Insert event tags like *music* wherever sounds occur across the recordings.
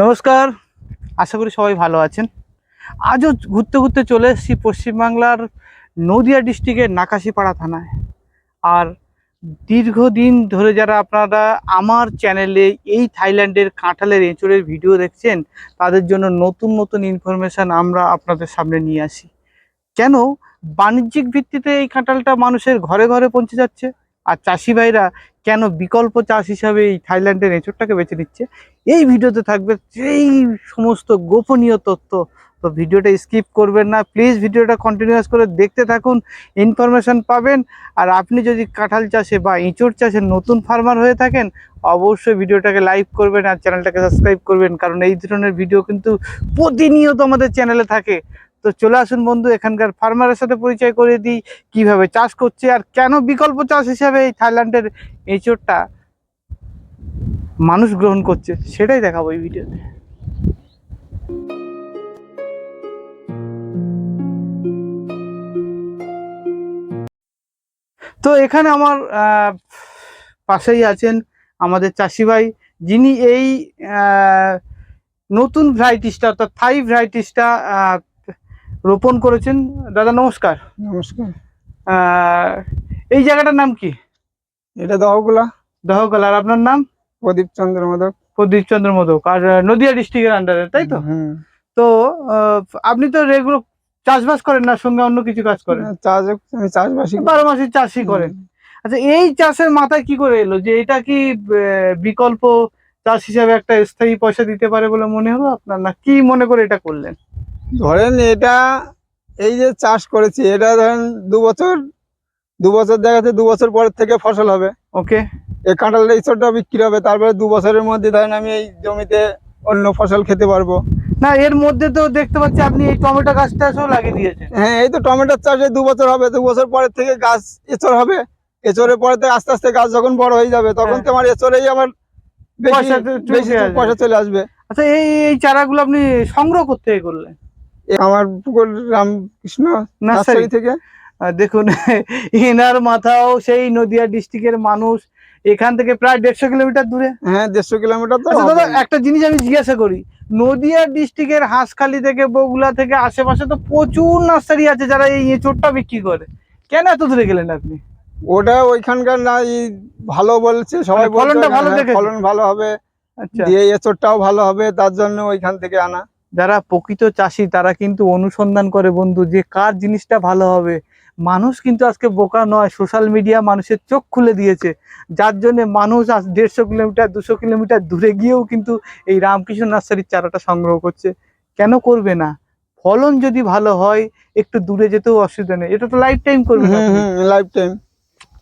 নমস্কার, আশা করি সবাই ভালো আছেন। আজও ঘুরতে ঘুরতে চলে এসেছি পশ্চিমবাংলার নদিয়া ডিস্ট্রিক্টের নাকাশিপাড়া থানায়। আর দীর্ঘদিন ধরে যারা আপনারা আমার চ্যানেলে এই থাইল্যান্ডের কাঁঠালের এঁচড়ের ভিডিও দেখছেন, তাদের জন্য নতুন নতুন ইনফরমেশান আমরা আপনাদের সামনে নিয়ে আসি। কেন? বাণিজ্যিক ভিত্তিতে এই কাঁঠালটা মানুষের ঘরে ঘরে পৌঁছে যাচ্ছে। আর চাষি ভাইরা কেন বিকল্প চাষ হিসাবে এই থাইল্যান্ডের এঁচড়টাকে বেছে নিচ্ছে? এই ভিডিওতে থাকবে সেই সমস্ত গোপনীয় তথ্য। তো ভিডিওটা স্কিপ করবেন না। প্লিজ ভিডিওটা কন্টিনিউয়াস করে দেখতে থাকুন ইনফরমেশন পাবেন। আর আপনি যদি কাঁঠাল চাষে বা এঁচড় চাষে নতুন ফার্মার হয়ে থাকেন, অবশ্যই ভিডিওটাকে লাইক করবেন আর চ্যানেলটাকে সাবস্ক্রাইব করবেন। কারণ এই ধরনের ভিডিও কিন্তু প্রতিনিয়ত আমাদের চ্যানেলে থাকে। তো চলে আসুন বন্ধু, এখানকার ফার্মারের সাথে পরিচয় করে দিই, কীভাবে চাষ করছে আর কেন বিকল্প চাষ হিসাবে এই থাইল্যান্ডের এঁচড়টা মানুষ গ্রহণ করছে, সেটাই দেখাবো এই ভিডিওতে তো। এখানে আমার পাশেই আছেন আমাদের চাষি ভাই, যিনি এই নতুন ভ্যারাইটিসটা অর্থাৎ থাই ভ্যারাইটিসটা রোপণ করেছেন। দাদা নমস্কার। নমস্কার। এই জায়গাটার নাম কি? এটা দহগুলা। দহকাল আর আপনার নাম? প্রদীপ চন্দ্র মোদক। প্রদীপ চন্দ্র মোদক। আর নদিয়া ডিস্ট্রিক্টের আন্ডারে তাই তো? তো আপনি তো রেগুলার চাষবাস করেন না সঙ্গে অন্য কিছু কাজ করেন? চাষ আমি চাষবাসী বারো মাসে চাষই করেন। আচ্ছা এই চাষের মাথায় কি করে এলো? যে এটা কি বিকল্প চাষ হিসাবে একটা স্থায়ী পয়সা দিতে পারে বলে মনে হলো আপনার? না কি মনে করে এটা করলেন? ধরেন এটা এই যে চাষ করেছি এটা ধরেন দু বছর দু বছর দেখাচ্ছে দু বছর পরের থেকে ফসল হবে। ওকে। এই কাঁঠালের ইচ্ছরটা বিক্রি হবে তারপরে দু বছরের মধ্যে ধরেন আমি এই জমিতে অন্য ফসল খেতে পারব। না এর মধ্যে তো দেখতে পাচ্ছি আপনি এই টমেটো গাছটাও লাগিয়ে দিয়েছেন। হ্যাঁ এই তো টমেটোর চাষে দু বছর হবে দু বছর পরের থেকে গাছ এচর হবে। এচরের পরে থেকে আস্তে আস্তে গাছ যখন বড় হয়ে যাবে তখন হ্যাঁ। তোমার এচরেই আমার বেশি পয়সা চলে আসবে। আচ্ছা এই এই চারাগুলো আপনি সংগ্রহ করতে করলেন? আমার পুকুর রামকৃষ্ণ নার্সারি থেকে। দেখুন *laughs* এনার মাথাও সেই নদিয়া ডিস্ট্রিক্টের মানুষ। এখান থেকে প্রায় দেড়শো কিলোমিটার দূরে। হ্যাঁ দেড়শো কিলোমিটার তো আচ্ছা দাদা একটা জিনিস আমি জিজ্ঞাসা করি। নদিয়া ডিস্ট্রিক্টের হাঁসখালি থেকে বগুলা থেকে আশেপাশে তো প্রচুর নার্সারি আছে যারা এই এঁচড়টা বিক্রি করে। কেন এত দূরে গেলেন আপনি? ওটা ওইখানকার না ভালো বলছে সবাই মানে ফলনটা ভালো হ্যাঁ, দেখেছে? ফলন ভালো হবে। আচ্ছা। দিয়ে এচরটাও ভালো হবে তার জন্য ওইখান থেকে আনা। যারা প্রকৃত চাষি তারা কিন্তু অনুসন্ধান করে বন্ধু যে কার জিনিসটা ভালো হবে। মানুষ কিন্তু আজকে বোকা নয় সোশ্যাল মিডিয়া মানুষের চোখ খুলে দিয়েছে। যার জন্য মানুষ আজ দেড়শো কিলোমিটার দুশো কিলোমিটার দূরে গিয়েও কিন্তু এই রামকৃষ্ণ নার্সারির চারাটা সংগ্রহ করছে। কেন করবে না? ফলন যদি ভালো হয় একটু দূরে যেতেও অসুবিধা নেই। এটা তো লাইফ টাইম করবে লাইফ টাইম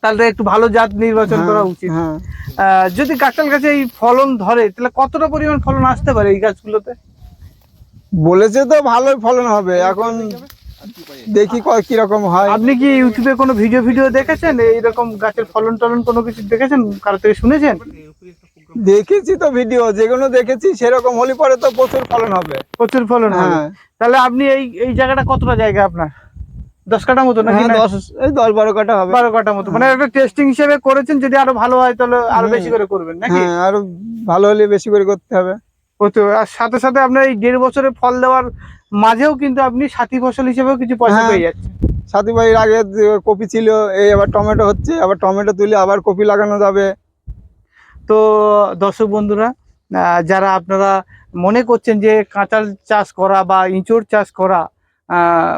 তাহলে একটু ভালো জাত নির্বাচন করা উচিত। হ্যাঁ। আহ, যদি কাঁঠাল গাছে এই ফলন ধরে তাহলে কতটা পরিমাণ ফলন আসতে পারে এই গাছগুলোতে? বলেছে তো ভালোই ফলন হবে এখন দেখি ক- কীরকম হয়। আপনি কি ইউটিউবে কোনো ভিডিও ভিডিও দেখেছেন? এইরকম গাছের ফলন টলন কোনো কিছু দেখেছেন? কারও থেকে শুনেছেন? দেখেছি তো ভিডিও যেগুলো দেখেছি সেরকম হলে পরে তো প্রচুর ফলন হবে। প্রচুর ফলন হ্যাঁ। তাহলে আপনি এই এই জায়গাটা কতটা জায়গা আপনার? দশ কাঠা মতো নাকি হ্যাঁ, না? দশ এই দশ বারো কাটা হবে। বারো কাঠা মতো। মানে একটা টেস্টিং হিসেবে করেছেন যদি আরও ভালো হয় তাহলে আরও বেশি করে করবেন নাকি? হ্যাঁ আরও ভালো হলে বেশি করে করতে হবে। প্রচুর। আর সাথে সাথে আপনার এই দেড় বছরে ফল দেওয়ার মাঝেও কিন্তু আপনি সাথী ফসল হিসেবেও কিছু পয়সা হ্যাঁ। পেয়ে যাচ্ছেন সাথী ভাইয়ের আগে কপি ছিল এই আবার টমেটো হচ্ছে আবার টমেটো তুলে আবার কপি লাগানো যাবে তো দর্শক বন্ধুরা যারা আপনারা মনে করছেন যে কাঁচাল চাষ করা বা ইঁচড় চাষ করা আহ,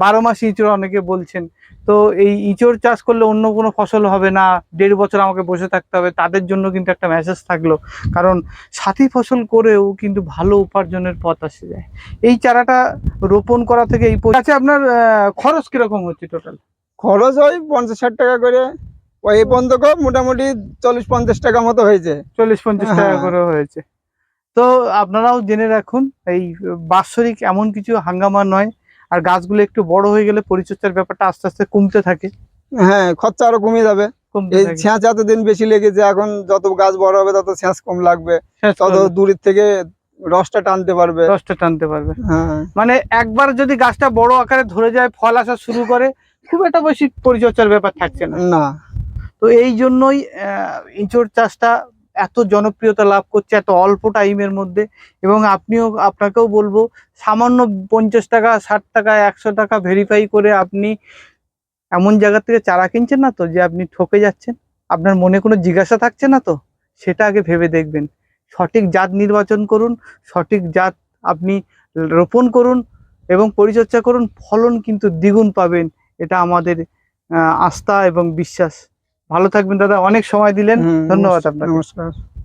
বারো মাস ইঁচড় অনেকে বলছেন তো এই ইঁচড় চাষ করলে অন্য কোনো ফসল হবে না দেড় বছর আমাকে বসে থাকতে হবে তাদের জন্য কিন্তু একটা মেসেজ থাকল। কারণ সাথী ফসল করেও কিন্তু ভালো উপার্জনের পথ আসে যায়। এই চারাটা রোপণ করা থেকে এই আচ্ছা আপনার খরচ কীরকম হচ্ছে টোটাল খরচ ওই পঞ্চাশ ষাট টাকা করে। ওই পর্যন্ত মোটামুটি চল্লিশ পঞ্চাশ টাকা মতো হয়েছে। চল্লিশ পঞ্চাশ টাকা হ্যাঁ। করে হয়েছে। তো আপনারাও জেনে রাখুন এই বাৎসরিক এমন কিছু হাঙ্গামা নয় আর গাছগুলো একটু বড় হয়ে গেলে পরিচর্যার ব্যাপারটা আস্তে আস্তে কমতে থাকে। হ্যাঁ খরচা আরও কমে যাবে। এই ছেঁচ এতদিন বেশি লেগেছে এখন যত গাছ বড় হবে তত ছেঁচ কম লাগবে। তত দূরের থেকে রসটা টানতে পারবে। রসটা টানতে পারবে। হ্যাঁ। মানে একবার যদি গাছটা বড় আকারে ধরে যায় ফল আসা শুরু করে খুব একটা বেশি পরিচর্যার ব্যাপার থাকছে না। না। তো এই জন্যই আহ, ইঁচড় চাষটা এত জনপ্রিয়তা লাভ করছে এত অল্প টাইমের মধ্যে এবং আপনিও, আপনাকেও বলব, সামান্য পঞ্চাশ টাকা, ষাট টাকা, একশো টাকা ভেরিফাই করে আপনি এমন জায়গা থেকে চারা কিনছেন না তো যে আপনি ঠকে যাচ্ছেন? আপনার মনে কোনো জিজ্ঞাসা থাকছে না তো? সেটা আগে ভেবে দেখবেন। সঠিক জাত নির্বাচন করুন, সঠিক জাত আপনি রোপণ করুন এবং পরিচর্যা করুন, ফলন কিন্তু দ্বিগুণ পাবেন। এটা আমাদের আস্থা এবং বিশ্বাস। ভালো থাকবেন দাদা অনেক সময় দিলেন। ধন্যবাদ আপনাকে। নমস্কার।